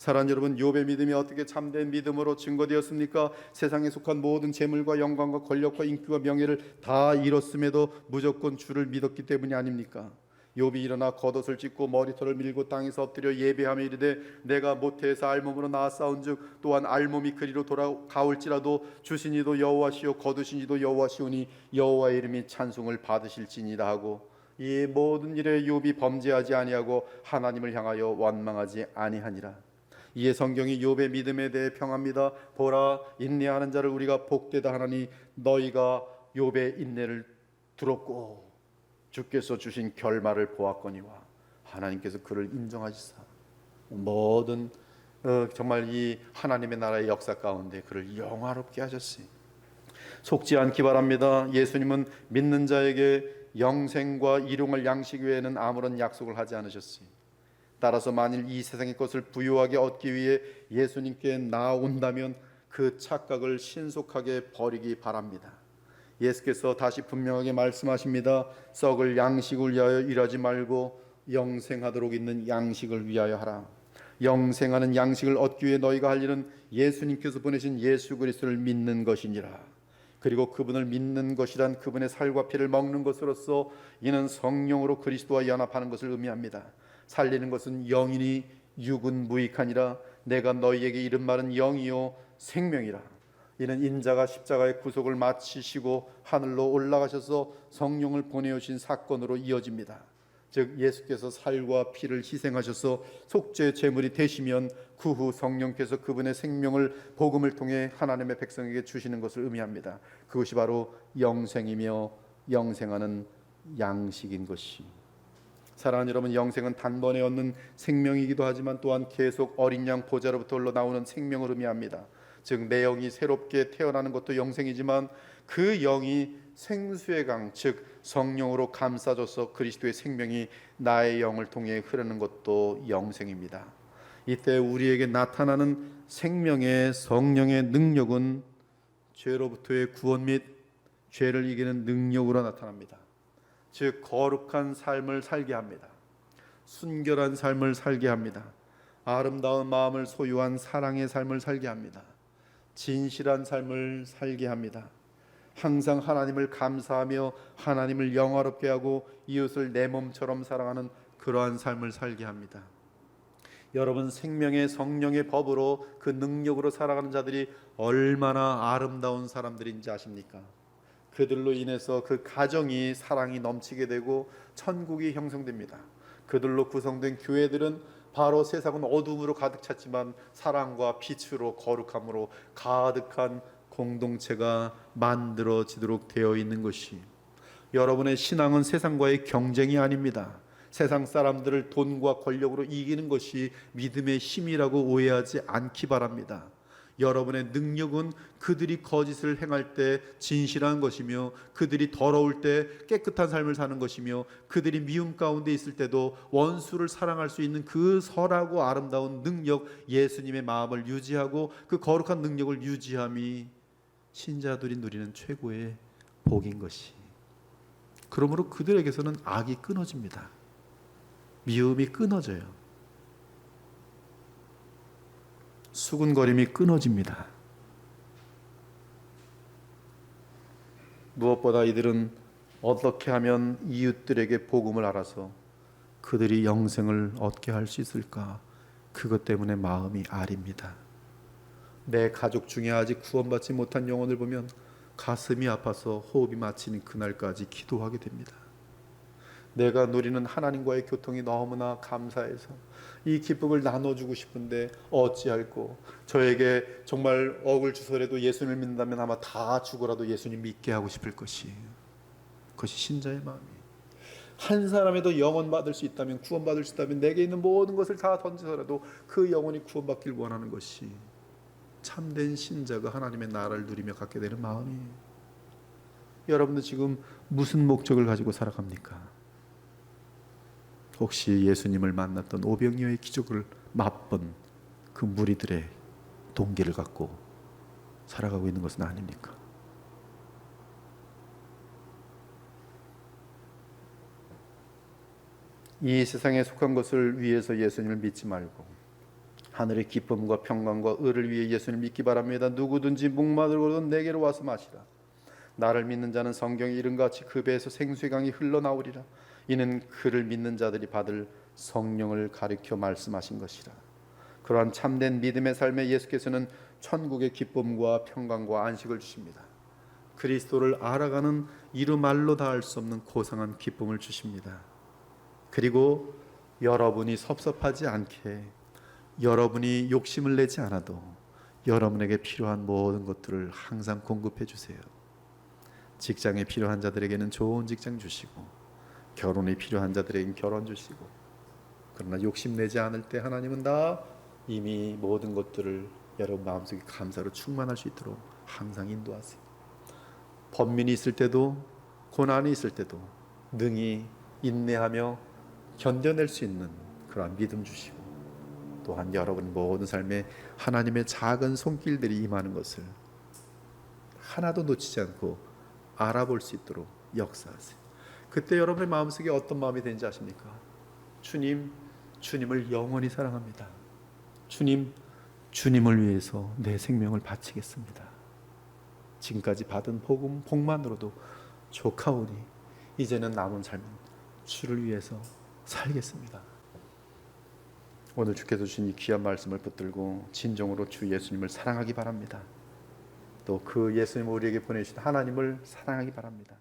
사랑 여러분, 욥의 믿음이 어떻게 참된 믿음으로 증거되었습니까? 세상에 속한 모든 재물과 영광과 권력과 인기와 명예를 다 잃었음에도 무조건 주를 믿었기 때문이 아닙니까? 욥이 일어나 겉옷을 찢고 머리털을 밀고 땅에서 엎드려 예배하며 이르되 내가 모태에서 알몸으로 나았사온즉 또한 알몸이 그리로 돌아가올지라도 주신이도 여호와시요 거두신이도 여호와시오니 여호와의 이름이 찬송을 받으실지니라 하고 이 모든 일에 욥이 범죄하지 아니하고 하나님을 향하여 원망하지 아니하니라. 이에 성경이 욥의 믿음에 대해 평합니다. 보라 인내하는 자를 우리가 복되다 하나니 너희가 욥의 인내를 들었고 주께서 주신 결말을 보았거니와 하나님께서 그를 인정하시사 모든 어, 정말 이 하나님의 나라의 역사 가운데 그를 영화롭게 하셨으니 속지 않기 바랍니다. 예수님은 믿는 자에게 영생과 일용할 양식 외에는 아무런 약속을 하지 않으셨으니 따라서 만일 이 세상의 것을 부유하게 얻기 위해 예수님께 나온다면 그 착각을 신속하게 버리기 바랍니다. 예수께서 다시 분명하게 말씀하십니다. 썩을 양식을 위하여 일하지 말고 영생하도록 있는 양식을 위하여 하라. 영생하는 양식을 얻기 위해 너희가 할 일은 예수님께서 보내신 예수 그리스도를 믿는 것이니라. 그리고 그분을 믿는 것이란 그분의 살과 피를 먹는 것으로서 이는 성령으로 그리스도와 연합하는 것을 의미합니다. 살리는 것은 영이니 육은 무익하니라. 내가 너희에게 이른 말은 영이요 생명이라. 이는 인자가 십자가의 구속을 마치시고 하늘로 올라가셔서 성령을 보내오신 사건으로 이어집니다. 즉 예수께서 살과 피를 희생하셔서 속죄 제물이 되시면 그 후 성령께서 그분의 생명을 복음을 통해 하나님의 백성에게 주시는 것을 의미합니다. 그것이 바로 영생이며 영생하는 양식인 것이. 사랑하는 여러분, 영생은 단번에 얻는 생명이기도 하지만 또한 계속 어린 양 보좌로부터 흘러나오는 생명을 의미합니다. 즉 내 영이 새롭게 태어나는 것도 영생이지만 그 영이 생수의 강, 즉 성령으로 감싸줘서 그리스도의 생명이 나의 영을 통해 흐르는 것도 영생입니다. 이때 우리에게 나타나는 생명의 성령의 능력은 죄로부터의 구원 및 죄를 이기는 능력으로 나타납니다. 즉 거룩한 삶을 살게 합니다. 순결한 삶을 살게 합니다. 아름다운 마음을 소유한 사랑의 삶을 살게 합니다. 진실한 삶을 살게 합니다. 항상 하나님을 감사하며 하나님을 영화롭게 하고 이웃을 내 몸처럼 사랑하는 그러한 삶을 살게 합니다. 여러분 생명의 성령의 법으로 그 능력으로 살아가는 자들이 얼마나 아름다운 사람들인지 아십니까? 그들로 인해서 그 가정이 사랑이 넘치게 되고 천국이 형성됩니다. 그들로 구성된 교회들은 바로 세상은 어둠으로 가득 찼지만 사랑과 빛으로 거룩함으로 가득한 공동체가 만들어지도록 되어 있는 것이 여러분의 신앙은 세상과의 경쟁이 아닙니다. 세상 사람들을 돈과 권력으로 이기는 것이 믿음의 힘이라고 오해하지 않기 바랍니다. 여러분의 능력은 그들이 거짓을 행할 때 진실한 것이며 그들이 더러울 때 깨끗한 삶을 사는 것이며 그들이 미움 가운데 있을 때도 원수를 사랑할 수 있는 그 선하고 아름다운 능력 예수님의 마음을 유지하고 그 거룩한 능력을 유지함이 신자들이 누리는 최고의 복인 것이 그러므로 그들에게서는 악이 끊어집니다. 미움이 끊어져요. 수군거림이 끊어집니다. 무엇보다 이들은 어떻게 하면 이웃들에게 복음을 알아서 그들이 영생을 얻게 할 수 있을까? 그것 때문에 마음이 아립니다. 내 가족 중에 아직 구원받지 못한 영혼을 보면 가슴이 아파서 호흡이 마치는 그날까지 기도하게 됩니다. 내가 누리는 하나님과의 교통이 너무나 감사해서 이 기쁨을 나눠주고 싶은데 어찌할꼬 저에게 정말 억을 주서라도 예수님을 믿는다면 아마 다 주고라도 예수님 믿게 하고 싶을 것이에요. 그것이 신자의 마음이에요. 한 사람에도 영원 받을 수 있다면 구원 받을 수 있다면 내게 있는 모든 것을 다 던져서라도 그 영혼이 구원받길 원하는 것이 참된 신자가 하나님의 나라를 누리며 갖게 되는 마음이에요. 여러분들 지금 무슨 목적을 가지고 살아갑니까? 혹시 예수님을 만났던 오병이어의 기적을 맛본 그 무리들의 동기를 갖고 살아가고 있는 것은 아닙니까? 이 세상에 속한 것을 위해서 예수님을 믿지 말고 하늘의 기쁨과 평강과 의를 위해 예수를 믿기 바랍니다. 누구든지 목마르고도 내게로 와서 마시라. 나를 믿는 자는 성경에 이른 같이 그 배에서 생수의 강이 흘러나오리라. 이는 그를 믿는 자들이 받을 성령을 가리켜 말씀하신 것이라. 그러한 참된 믿음의 삶에 예수께서는 천국의 기쁨과 평강과 안식을 주십니다. 그리스도를 알아가는 이루 말로 다할 수 없는 고상한 기쁨을 주십니다. 그리고 여러분이 섭섭하지 않게 여러분이 욕심을 내지 않아도 여러분에게 필요한 모든 것들을 항상 공급해 주세요. 직장에 필요한 자들에게는 좋은 직장 주시고 결혼이 필요한 자들에게는 결혼 주시고 그러나 욕심내지 않을 때 하나님은 다 이미 모든 것들을 여러분 마음속에 감사로 충만할 수 있도록 항상 인도하세요. 번민이 있을 때도 고난이 있을 때도 능히 인내하며 견뎌낼 수 있는 그러한 믿음 주시고 또한 여러분 모든 삶에 하나님의 작은 손길들이 임하는 것을 하나도 놓치지 않고 알아볼 수 있도록 역사하세요. 그때 여러분의 마음속에 어떤 마음이 되는지 아십니까? 주님, 주님을 영원히 사랑합니다. 주님, 주님을 위해서 내 생명을 바치겠습니다. 지금까지 받은 복음 복만으로도 족하오니 이제는 남은 삶은 주를 위해서 살겠습니다. 오늘 주께서 주신 이 귀한 말씀을 붙들고 진정으로 주 예수님을 사랑하기 바랍니다. 또 그 예수님 우리에게 보내주신 하나님을 사랑하기 바랍니다.